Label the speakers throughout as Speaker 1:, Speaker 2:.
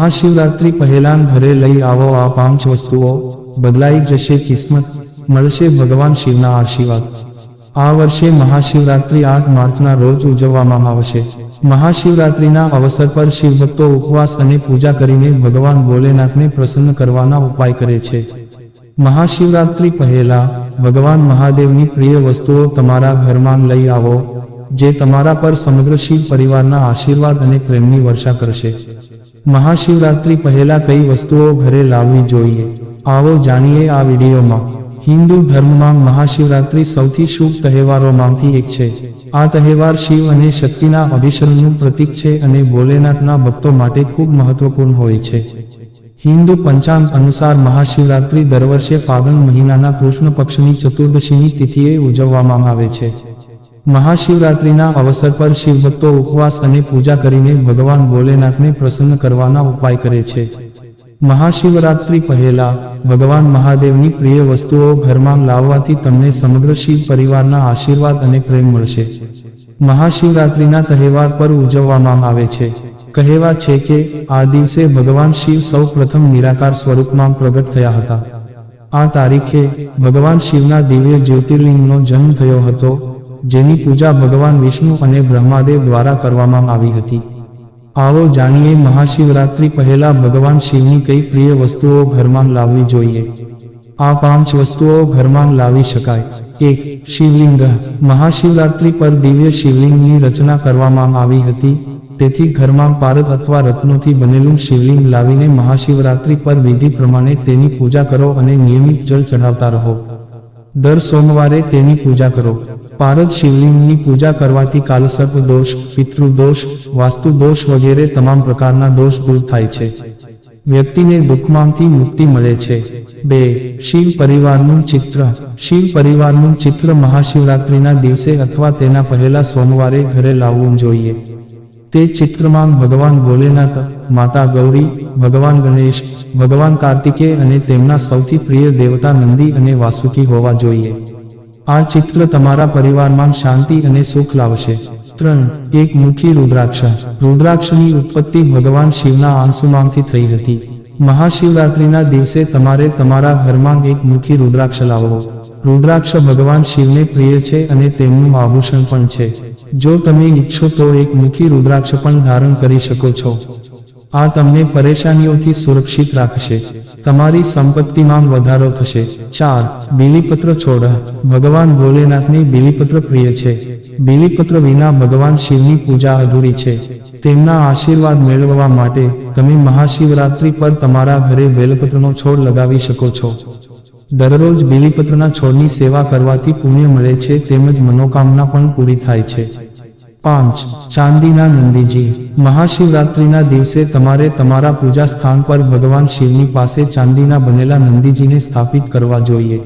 Speaker 1: મહાશિવરાત્રી પહેલાન ઘરે લઈ આવો આ પાંચ વસ્તુઓ. બદલાઈ જશે કિસ્મત, મળશે ભગવાન શિવના આશીર્વાદ. આ વર્ષે મહાશિવરાત્રી આઠ માર્ચના રોજ ઉજવવામાં આવશે. મહાશિવરાત્રીના અવસર પર શિવભક્તો ઉપવાસ અને પૂજા કરીને ભગવાન ભોલેનાથને પ્રસન્ન કરવાના ઉપાય કરે છે. મહાશિવરાત્રી પહેલા ભગવાન મહાદેવની પ્રિય વસ્તુઓ તમારા ઘરમાં લઈ આવો, જે તમારા પર સમગ્ર શિવ પરિવારના આશીર્વાદ અને પ્રેમની વર્ષા કરશે. મહાશિવરાત્રી પહેલા કઈ વસ્તુઓ ઘરે લાવવી જોઈએ? આવો જાણીએ આ વિડીયોમાં. હિન્દુ ધર્મમાં મહાશિવરાત્રિ સૌથી શુભ તહેવારોમાંથી એક છે. આ તહેવાર શિવ અને શક્તિના અભિષેકનું પ્રતીક છે અને ભોલેનાથના ભક્તો માટે ખૂબ મહત્વપૂર્ણ હોય છે. હિન્દુ પંચાંગ અનુસાર મહાશિવરાત્રિ દર વર્ષે ફાગણ મહિનાના કૃષ્ણ પક્ષની ચતુર્દશીની તિથિએ ઉજવવામાં આવે છે. મહાશિવરાત્રીના અવસર પર શિવભક્તો ઉપવાસ અને પૂજા કરીને ભગવાન ભોલેનાથને પ્રસન્ન કરવાના ઉપાય કરે છે. મહાશિવરાત્રી પહેલા ભગવાન મહાદેવની પ્રિય વસ્તુઓ ઘરમાં લાવવાથી તમને સમગ્ર શિવ પરિવારના આશીર્વાદ અને પ્રેમ મળશે. મહાશિવરાત્રિના તહેવાર પર ઉજવવામાં આવે છે. કહેવા છે કે આ દિવસે ભગવાન શિવ સૌ પ્રથમ નિરાકાર સ્વરૂપમાં પ્રગટ થયા હતા. આ તારીખે ભગવાન શિવના દિવ્ય જ્યોતિર્લિંગનો જન્મ થયો હતો. જેની પૂજા ભગવાન વિષ્ણુ અને બ્રહ્માદેવ દ્વારા કરવામાં આવી હતી. આવો જાણીએ મહાશિવરાત્રિ પહેલા ભગવાન શિવની કઈ પ્રિય વસ્તુઓ ઘરમાં લાવવી જોઈએ. આ પાંચ વસ્તુઓ ઘરમાં લાવી શકાય. એક, શિવલિંગ. મહાશિવરાત્રિ પર દિવ્ય શિવલિંગની રચના કરવામાં આવી હતી. તેથી ઘરમાં પારદ અથવા રત્નોથી બનેલું શિવલિંગ લાવીને મહાશિવરાત્રિ પર વિધિ પ્રમાણે તેની પૂજા કરો અને નિયમિત જળ ચઢાવતા રહો. દર સોમવારે તેની પૂજા કરો. પારદ શિવલિંગની પૂજા કરવાથી કાલસર્પ દોષ પિતૃદોષ વાસ્તુ દોષ વગેરે તમામ પ્રકારના દોષ દૂર થાય છે. વ્યક્તિને દુઃખમાંથી મુક્તિ મળે છે. બે, શિવ પરિવારનું ચિત્ર. શિવ પરિવારનું ચિત્ર મહાશિવરાત્રિના દિવસે અથવા તેના પહેલા સોમવારે ઘરે લાવવું જોઈએ. તે ચિત્રમાં ભગવાન ભોલેનાથ, માતા ગૌરી, ભગવાન ગણેશ, ભગવાન કાર્તિકે અને તેમના સૌથી પ્રિય દેવતા નંદી અને વાસુકી હોવા જોઈએ. આ ચિત્ર તમારા પરિવારમાં શાંતિ અને સુખ લાવશે. ત્રણ, એક મુખી રુદ્રાક્ષ. રુદ્રાક્ષની ઉત્પત્તિ ભગવાન શિવના આંસુમાંથી થઈ હતી. મહાશિવરાત્રિના દિવસે તમારે તમારા ઘરમાં એક મુખી રુદ્રાક્ષ લાવવો રુદ્રાક્ષ ભગવાન શિવને પ્રિય છે અને તેમનું આભૂષણ પણ છે. જો તમે ઈચ્છો તો એક મુખી રુદ્રાક્ષ પણ ધારણ કરી શકો છો. આ તમને પરેશાનીઓથી સુરક્ષિત રાખશે. તમારી સંપત્તિમાં વધારો થશે. ચાર, બીલીપત્ર છોડ. ભગવાન ભોલેનાથને બીલીપત્ર પ્રિય છે. બીલીપત્ર વિના ભગવાન શિવની પૂજા અધૂરી છે. તેમના આશીર્વાદ મેળવવા માટે તમે મહાશિવરાત્રી પર તમારા ઘરે બેલપત્રનો છોડ લગાવી શકો છો. દરરોજ બીલીપત્રના છોડની સેવા કરવાથી પુણ્ય મળે છે, તેમજ મનોકામના પણ પૂરી થાય છે. પાંચ, ચાંદીના નંદીજી, મહાશિવરાત્રિના દિવસે તમારે તમારા પૂજા સ્થાન પર ભગવાન શિવની પાસે ચાંદીના બનેલા નંદીજીને સ્થાપિત કરવા જોઈએ.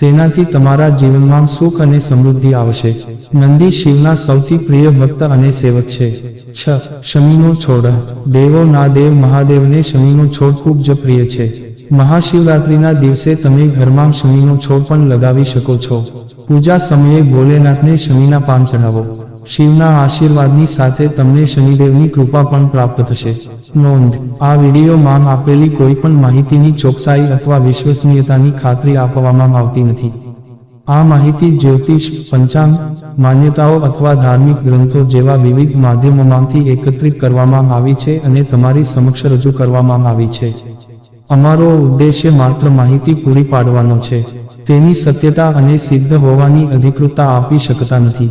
Speaker 1: તેનાથી તમારા જીવનમાં સુખ અને સમૃદ્ધિ આવશે. નંદી શિવના સૌથી પ્રિય ભક્ત અને સેવક છે. છ, શમીનો છોડ. દેવો ના દેવ મહાદેવને શમીનો છોડ ખૂબ જ પ્રિય છે. મહાશિવરાત્રિના દિવસે તમે ઘરમાં શમીનો છોડ પણ લગાવી શકો છો. પૂજા સમયે ભોલેનાથને શમીના પાન ચઢાવો. શિવના આશીર્વાદની સાથે તમને શનિદેવની કૃપા પણ પ્રાપ્ત થશે. નોંધ, આ વિડીયોમાં આપેલી કોઈ પણ માહિતીની ચોકસાઈ અથવા વિશ્વસનીયતાની ખાતરી આપવામાં આવતી નથી. આ માહિતી જ્યોતિષ, પંચાંગ, માન્યતાઓ અથવા ધાર્મિક ગ્રંથો જેવા વિવિધ માધ્યમોમાંથી એકત્રિત કરવામાં આવી છે અને તમારી સમક્ષ રજૂ કરવામાં આવી છે. અમારો ઉદ્દેશ્ય માત્ર માહિતી પૂરી પાડવાનો છે. તેની સત્યતા અને સિદ્ધ હોવાની અધિકૃતતા આપી શકતા નથી.